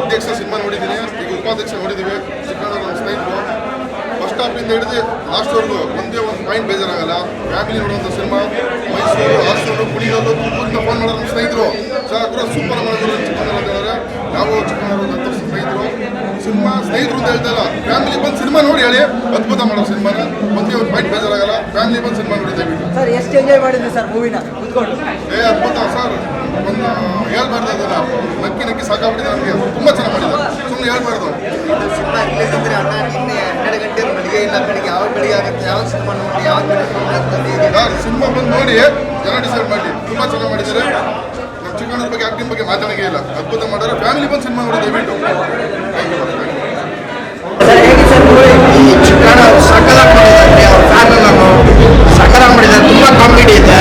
ಅಧ್ಯಕ್ಷ ಸಿನಿಮಾ ನೋಡಿದ್ದೀನಿ, ಈಗ ಉಪಾಧ್ಯಕ್ಷ ನೋಡಿದ್ದೀವಿ. ಸಿಕ್ಕಣ್ಣ ನಮ್ಮ ಸ್ನೇಹಿತರು. ಫಸ್ಟ್ ಸ್ಟಾಪಿಂದ ಹಿಡಿದು ಲಾಸ್ಟ್ವರೆಗೂ ಒಂದೇ ಒಂದು ಪಾಯಿಂಟ್ ಬೇಜಾರಾಗಲ್ಲ. ಫ್ಯಾಮಿಲಿ ನೋಡುವಂಥ ಸಿನಿಮಾ, ಮೈಸೂರು ಹಾಸೂರು ಕುಡಿಯೋದು ತುಂಬ ಫೋನ್ ಮಾಡೋರು ನಮ್ಮ ಸ್ನೇಹಿತರು. ಸರ್ ಕೂಡ ಸೂಪರ್ ಮಾಡಿದ್ರು ಚಿಕ್ಕಮಗಳೂರು ಹೇಳಿದ್ರೆ ನಾವು ಚಿಕ್ಕಮಗಳೂರು ಸ್ನೇಹಿತರು ಸಿನಿಮಾ ಸ್ನೇಹಿತರು ಅಂತ ಹೇಳ್ತಾ ಇಲ್ಲ ಫ್ಯಾಮಿಲಿ ಬಂದು ಸಿನಿಮಾ ನೋಡಿ ಹೇಳಿ ಅದ್ಭುತ ಮಾಡೋ ಸಿನಿಮಾನ. ಮತ್ತೆ ಒಂದು ಪಾಯಿಂಟ್ ಬೇಜಾರಾಗಲ್ಲ ಫ್ಯಾಮಿಲಿ ಬಂದು ಸಿನಿಮಾ ನೋಡಿ ದಯವಿಟ್ಟು. ಸರ್ ಎಷ್ಟು ಎಂಜಾಯ್ ಮಾಡಿದ್ರಿ ಸರ್ ಮೂವಿನ ಕುತ್ಕೊಂಡು. ಏ ಅದ್ಭುತ ಸರ್. ಒಂದು ಹೇಳ್ಬಾರ್ದು ಅದನ್ನ ನಕ್ಕಿ ನಕ್ಕಿ ಸಾಕಾಗ್ಬಿಟ್ಟಿದೆ ನನಗೆ ತುಂಬಾ ಚೆನ್ನಾಗಿ ಮಾಡಿದ್ದಾರೆ. ಸುಮ್ಮನೆ ಹೇಳ್ಬಾರ್ದು. ಸಿನಿಮಾ ರಿಲೀಸ್ ಅಂದ್ರೆ ಅಣ್ಣ ನಿನ್ನೆ ಹನ್ನೆರಡು ಗಂಟೆ ಬೆಳಿಗ್ಗೆ ಇಲ್ಲ ಆಗುತ್ತೆ. ಯಾವ ಸಿನಿಮಾ ನೋಡಿ ಯಾವ ಸಿನಿಮಾ ಬಂದು ನೋಡಿ ಜನ ಡಿಸೈಡ್ ಮಾಡಿ ತುಂಬಾ ಚೆನ್ನಾಗಿ ಮಾಡಿದ್ದಾರೆ. ನಮ್ಮ ಚಿಕ್ಕಣ್ಣರ ಬಗ್ಗೆ ಆಕ್ಟಿಂಗ್ ಬಗ್ಗೆ ಮಾತಾಡಂಗೆ ಇಲ್ಲ. ಅದ್ಭುತ ಮಾಡೋರು ಫ್ಯಾಮಿಲಿ ಬಂದು ಸಿನಿಮಾ ನೋಡಿ ದಯವಿಟ್ಟು. ಸರ್ ಹೇಗೆ ಸರ್ ಮೂವಿ ಈ ಚಿಕ್ಕಣ್ಣ ಸಕಲ ಮಾಡಿದ್ದಾರೆ ಅವ್ರ ಫ್ಯಾನ್ ನಾನು ಸಕಲ ಮಾಡಿದ್ದಾರೆ. ತುಂಬಾ ಕಾಮಿಡಿ ಇದೆ.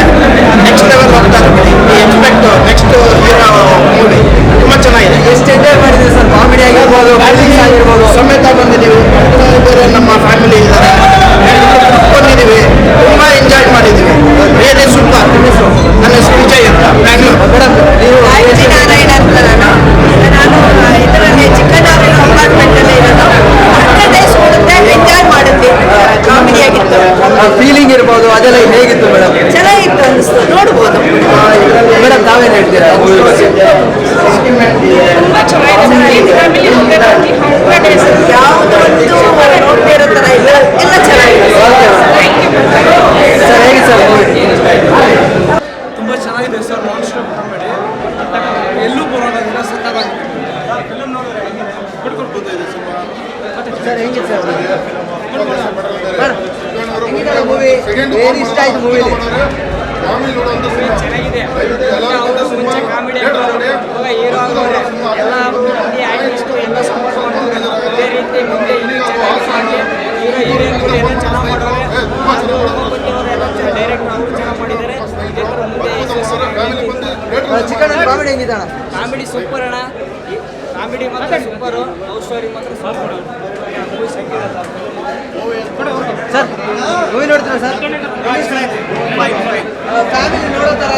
ನೆಕ್ಸ್ಟ್ ಲೆವೆಲ್ ಹೋಗ್ತಾರೆ ಎಕ್ಸ್ಪೆಕ್ಟ್ ನೆಕ್ಸ್ಟ್ ಹೀರೋ ಮೂವಿ ತುಂಬಾ ಚೆನ್ನಾಗಿದೆ. ಎಷ್ಟು ಎಂಜಾಯ್ ಮಾಡಿದ್ರಿ ಸರ್? ಕಾಮಿಡಿ ಆಗಿರ್ಬೋದು ಆಗಿರ್ಬೋದು. ಸಮೇತ ಬಂದಿದ್ದೀವಿ ಬೇರೆ ನಮ್ಮ ಫ್ಯಾಮಿಲಿ ಇದ್ದಾರೆ. ಇರ್ಬೋದು ಅದೆಲ್ಲ ಹೇಗಿತ್ತು ಮೇಡಮ್? ಚೆನ್ನಾಗಿತ್ತು ಅನಿಸ್ತು ನೋಡ್ಬೋದು. ಮೇಡಮ್ ತಾವೇನು ಹೇಳ್ತೀರಾ? ತುಂಬಾ ಚೆನ್ನಾಗಿದೆ ಯಾವುದೋ ಒಂದು ನೋಡ್ತಿರೋ ಥರ ಇಲ್ಲ. ಎಲ್ಲ ಚೆನ್ನಾಗಿದೆ. ಸರ್ ಹೇಗೆ ಸರ್? ತುಂಬ ಚೆನ್ನಾಗಿದೆ ಸರ್ ನಾನ್ ಸ್ಟಾಪ್ ಕಾಮಿಡಿ ಎಲ್ಲೂ ಬರೋಣದಿಂದ ಸಕ್ಕತ್ತಾಗಿದೆ ಫಿಲಮ್ ನೋಡಿದ್ರೆ ಸರ್ ಹೆಂಗೆ ಸರ್ ಹೆಂಗಿದೆ ಮೂವಿ ವೆರಿ ಇಷ್ಟ ಆಯ್ತು ಮೂವಿಲಿ. ಕಾಮಿಡಿ ಹೀರೋ ಆಗೋರೆ ಎಲ್ಲ ಮಂದಿ ಆರ್ಟಿಸ್ಟು ಎಲ್ಲ ಸಪೋರ್ಟ್ ಮಾಡ್ತಾರೆ. ಅದೇ ರೀತಿ ಮುಂದೆ ಇನ್ನೂ ಚೆನ್ನಾಗಿ ಹೀರೋ ಎಲ್ಲ ಚೆನ್ನಾಗಿ ಮಾಡಿದ್ರು. ಎಲ್ಲ ಡೈರೆಕ್ಟ್ ಅವರು ಚೆನ್ನಾಗಿ ಮಾಡಿದ್ದಾರೆ. ಇದೇ ಥರ ಮುಂದೆ ಅದ್ಭುತ ಫ್ಯಾಮಿಲಿ ಬಂದು ಥಿಯೇಟರ್ ಚಿಕನ್ ಕಾಮಿಡಿ ಹೆಂಗಿದೆ ಕಾಮಿಡಿ ಸೂಪರ್ ಅಣ್ಣ. ಕಾಮಿಡಿ ಮಾತ್ರ ಸೂಪರು ಲವ್ ಸ್ಟೋರಿ ಮಾತ್ರ ಸೂಪರ್ ಸರ್ ಮೂವಿ ನೋಡ್ತೀರಾ ಸರ್? ಫ್ಯಾಮಿಲಿ ನೋಡೋ ಥರ